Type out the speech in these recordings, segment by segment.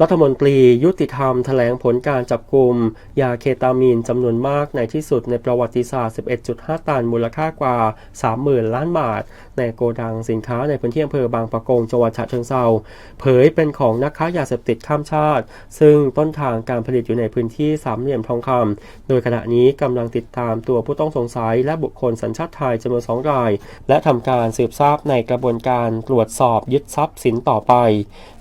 รัฐมนตรียุติธรรมแถลงผลการจับกลุ่มยาเคตามีนจำนวนมากในที่สุดในประวัติศาสตร์ 11.5 ตันมูลค่ากว่า 30,000 ล้านบาท ในโกดังสินค้าในพื้นที่อำเภอบางปะกงจังหวัดฉะเชิงเทราเผยเป็นของนักค้ายาเสพติดข้ามชาติ ซึ่งต้นทางการผลิตอยู่ในพื้นที่สามเหลี่ยมทองคำโดยขณะนี้กำลังติดตามตัวผู้ต้องสงสัยและบุคคลสัญชาติไทยจำนวนสองราย และทำการสืบทราบในกระบวนการตรวจสอบยึดทรัพย์สินต่อไป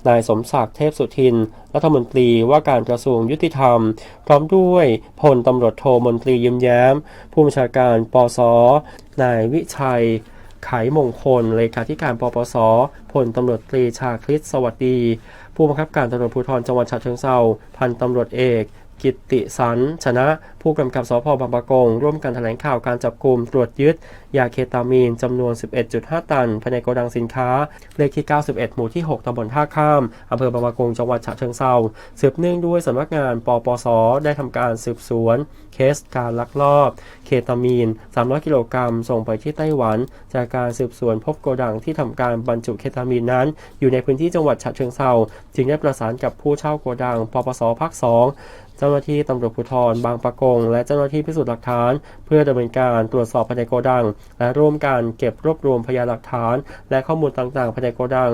นายสมศักดิ์เทพสุทินรัฐมนตรีว่าการกระทรวงยุติธรรม พร้อมด้วยพลตำรวจโทมนตรียิ้มแย้ม ผู้บัญชาการปสนายวิชัยไขมงคลเลขาธิการปปสพลตำรวจตรีชาคริตสวัสดี ผู้บังคับการตำรวจภูธรจังหวัดฉะเชิงเทราพันตำรวจเอก กิตติสัน ชนะ ผู้กำกับสพบางปะกง ร่วมกันแถลงข่าวการจับกลุ่มตรวจยึด ยาเคตามีนจำนวน 11.5 ตันภายในโกดังสินค้า เลขที่ 91 หมู่ที่ 6ตำบลท่าข้ามอำเภอบางปะกงจังหวัดฉะเชิงเทราสืบเนื่องด้วยสำนักงานปปส ได้ทำการสืบสวน เคสการลักลอบ เคตามีน 300 กิโลกรัมส่งไปที่ไต้หวัน จากการสืบสวนพบโกดังที่ทำการบรรจุเคตามีนนั้น อยู่ในพื้นที่จังหวัดฉะเชิงเทราจึงได้ประสานกับผู้เช่าโกดังปปสภาค2เจ้าหน้าที่ตำรวจภูธรบางปะกง และเจ้าหน้าที่พิสูจน์หลักฐาน เพื่อดำเนินการตรวจสอบภายในโกดัง และร่วมกันเก็บรวบรวมพยานหลักฐาน และข้อมูลต่างๆภายในโกดัง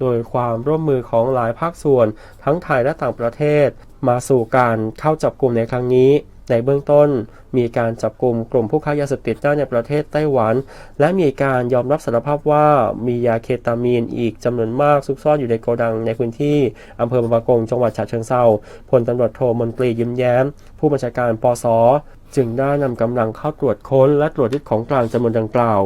โดยความร่วมมือของหลายภาคส่วน ทั้งไทยและต่างประเทศ มาสู่การเข้าจับกลุ่มในครั้งนี้ ในเบื้องต้น มีการจับกลุ่มกลุ่มผู้ค้ายาเสพติดได้ในประเทศไต้หวัน และมีการยอมรับสารภาพว่ามียาเคตามีนอีกจำนวนมากซุกซ่อนอยู่ในโกดังในพื้นที่อำเภอบางปะกงจังหวัดฉะเชิงเทราพลตำรวจโทมนตรียิ้มแย้ม ผู้บัญชาการปสจึงได้นำกำลังเข้าตรวจค้นและตรวจยึดของกลางจำนวนดังกล่าว